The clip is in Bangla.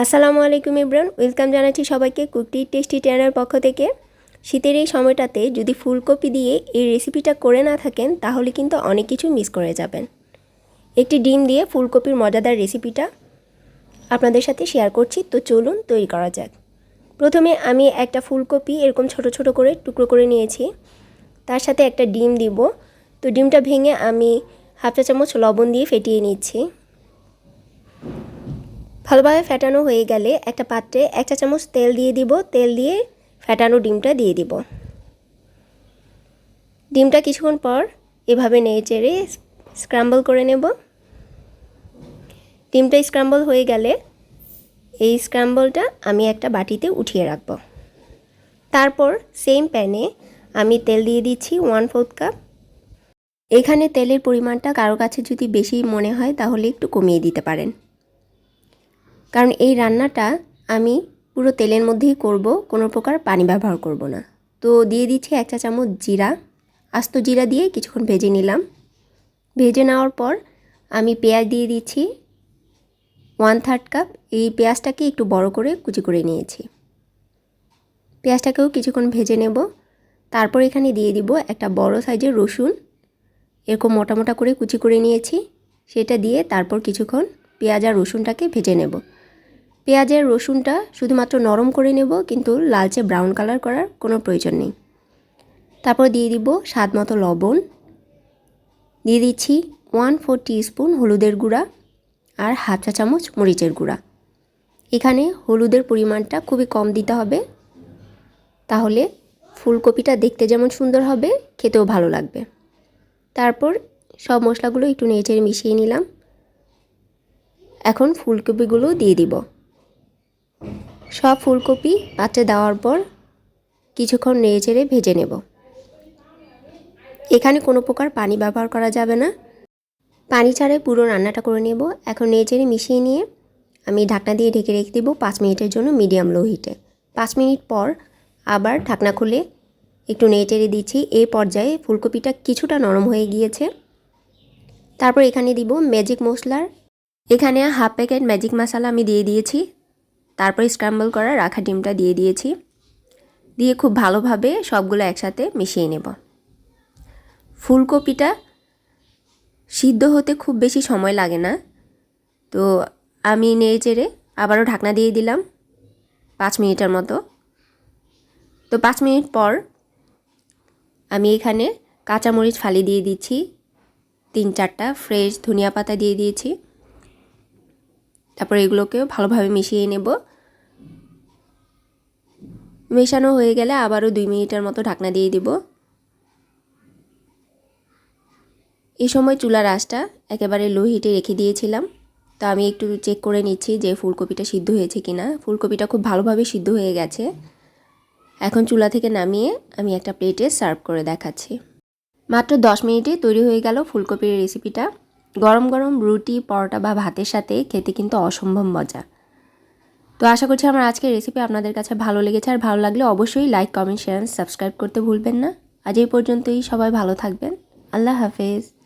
আসসালামু আলাইকুম ইব্রান ওয়েলকাম জানাচ্ছি সবাইকে কুকটি টেস্টি চ্যানেলের পক্ষ থেকে। শীতের এই সময়টাতে যদি ফুলকপি দিয়ে এই রেসিপিটা করে না থাকেন, তাহলে কিন্তু অনেক কিছু মিস করে যাবেন। একটি ডিম দিয়ে ফুলকপির মজাদার রেসিপিটা আপনাদের সাথে শেয়ার করছি, তো চলুন তৈরি করা যাক। প্রথমে আমি একটা ফুলকপি এরকম ছোট ছোট করে টুকরো করে নিয়েছি। তার সাথে একটা ডিম দিব। তো ডিমটা ভেঙে আমি হাফ চা চামচ লবণ দিয়ে ফেটিয়ে নিচ্ছি। ভালোভাবে ফেটানো হয়ে গেলে একটা পাত্রে এক চা চামচ তেল দিয়ে দিব। তেল দিয়ে ফেটানো ডিমটা দিয়ে দিব। ডিমটা কিছুক্ষণ পর এভাবে নেড়ে চেড়ে স্ক্রাম্বল করে নেব। ডিমটা স্ক্রাম্বল হয়ে গেলে এই স্ক্রাম্বলটা আমি একটা বাটিতে উঠিয়ে রাখব। তারপর সেম প্যানে আমি তেল দিয়ে দিচ্ছি ওয়ান ফোর্থ কাপ এখানে তেলের পরিমাণটা কারও কাছে যদি বেশি মনে হয় তাহলে একটু কমিয়ে দিতে পারেন। কারণ এই রান্নাটা আমি পুরো তেলের মধ্যেই করব, কোনো প্রকার পানি ব্যবহার করব না। তো দিয়ে দিচ্ছি এক চা চামচ জিরা, আস্ত জিরা দিয়ে কিছুক্ষণ ভেজে নিলাম। ভেজে নেওয়ার পর আমি পেঁয়াজ দিয়ে দিচ্ছি ওয়ান থার্ড কাপ। এই পেঁয়াজটাকে একটু বড় করে কুচি করে নিয়েছি। পেঁয়াজটাকেও কিছুক্ষণ ভেজে নেব। তারপর এখানে দিয়ে দিব একটা বড় সাইজের রসুন। এরকম মোটা মোটা করে কুচি করে নিয়েছি। সেটা দিয়ে তারপর কিছুক্ষণ পেঁয়াজ আর রসুনটাকে ভেজে নেব। পেঁয়াজের রসুনটা শুধুমাত্র নরম করে নেব, কিন্তু লালচে ব্রাউন কালার করার কোনো প্রয়োজন নেই। তারপর দিয়ে দিব স্বাদ মতো লবণ। দিয়ে দিচ্ছি ওয়ান ফোর স্পুন হলুদের গুঁড়া আর হাফ চা চামচ মরিচের গুঁড়া। এখানে হলুদের পরিমাণটা খুবই কম দিতে হবে। তাহলে ফুলকপিটা দেখতে যেমন সুন্দর হবে, খেতেও ভালো লাগবে। তারপর সব মশলাগুলো একটু নেড়ে মিশিয়ে নিলাম। এখন ফুলকপিগুলো দিয়ে দিব। সব ফুলকপি পাত্রে দেওয়ার পর কিছুক্ষণ নেড়ে চেড়ে ভেজে নেব। এখানে কোনো প্রকার পানি ব্যবহার করা যাবে না। পানি ছাড়াই পুরো রান্নাটা করে নেব। এখন নেড়ে চেড়ে মিশিয়ে নিয়ে আমি ঢাকনা দিয়ে ঢেকে রেখে দেবো পাঁচ মিনিটের জন্য মিডিয়াম লো হিটে। পাঁচ মিনিট পর আবার ঢাকনা খুলে একটু নেড়ে দিচ্ছি। এই পর্যায়ে ফুলকপিটা কিছুটা নরম হয়ে গিয়েছে। তারপর এখানে দিব ম্যাজিক মশলার। এখানে হাফ প্যাকেট ম্যাজিক মশলা আমি দিয়ে দিয়েছি। তারপর স্ক্রাম্বল করা রাখা ডিমটা দিয়ে দিয়েছি। দিয়ে খুব ভালোভাবে সবগুলো একসাথে মিশিয়ে নেব। ফুলকপিটা সিদ্ধ হতে খুব বেশি সময় লাগে না। তো আমি নেড়ে চেড়ে আবারও ঢাকনা দিয়ে দিলাম পাঁচ মিনিটের মতো। তো পাঁচ মিনিট পর আমি এখানে কাঁচামরিচ ফালি দিয়ে দিচ্ছি। তিন চারটা ফ্রেশ ধনিয়া পাতা দিয়ে দিয়েছি। তারপর এগুলোকেও ভালোভাবে মিশিয়ে নেব। মেশানো হয়ে গেলে আবারও দুই মিনিটের মতো ঢাকনা দিয়ে দিব। এই সময় চুলার আঁচটা একেবারে লো হিটে রেখে দিয়েছিলাম। তো আমি একটু চেক করে নিচ্ছি যে ফুলকপিটা সিদ্ধ হয়েছে কি না ফুলকপিটা খুব ভালোভাবে সিদ্ধ হয়ে গেছে। এখন চুলা থেকে নামিয়ে আমি একটা প্লেটে সার্ভ করে দেখাচ্ছি। মাত্র দশ মিনিটে তৈরি হয়ে গেল ফুলকপির রেসিপিটা। গরম গরম রুটি, পরোটা বা ভাতের সাথে খেতে কিন্তু অসম্ভব মজা। তো আশা করছি আমার আজকের রেসিপি আপনাদের কাছে ভালো লেগেছে। আর ভালো লাগলে অবশ্যই লাইক কমেন্ট শেয়ার সাবস্ক্রাইব করতে ভুলবেন না। আজ এই পর্যন্তই। সবাই ভালো থাকবেন। আল্লাহ হাফেজ।